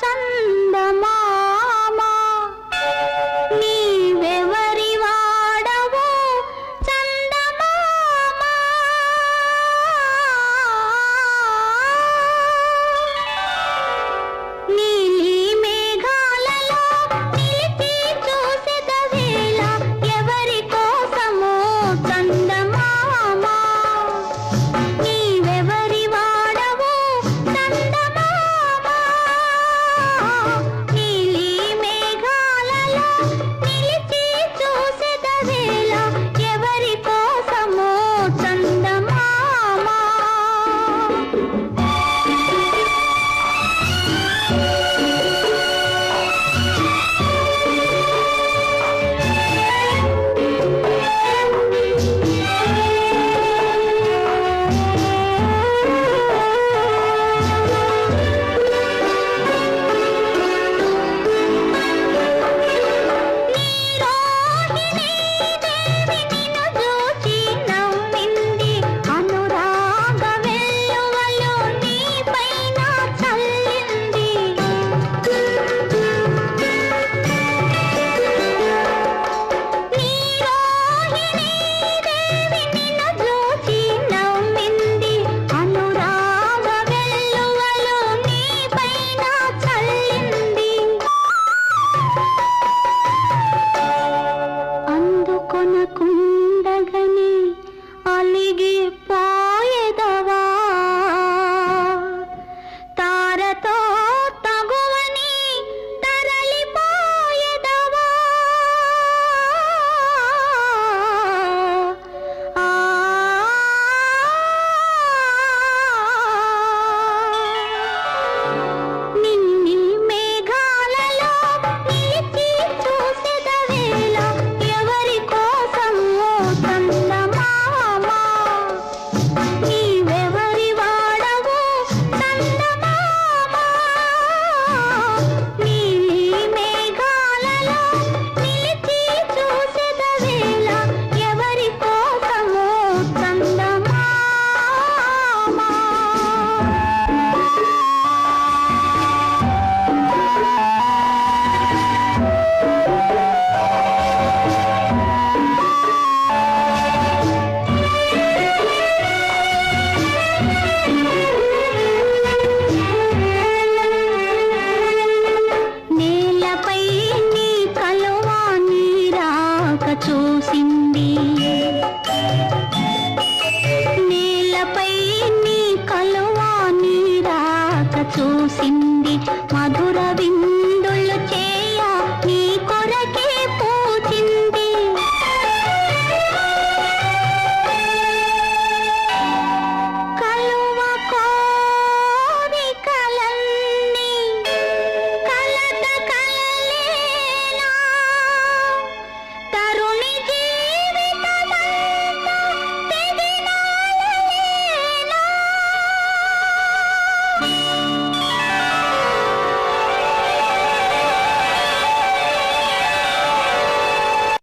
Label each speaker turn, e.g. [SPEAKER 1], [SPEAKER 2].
[SPEAKER 1] chân. Oh, ఉంది నీ కలువ నీ రాక చూసింది మధుర విందు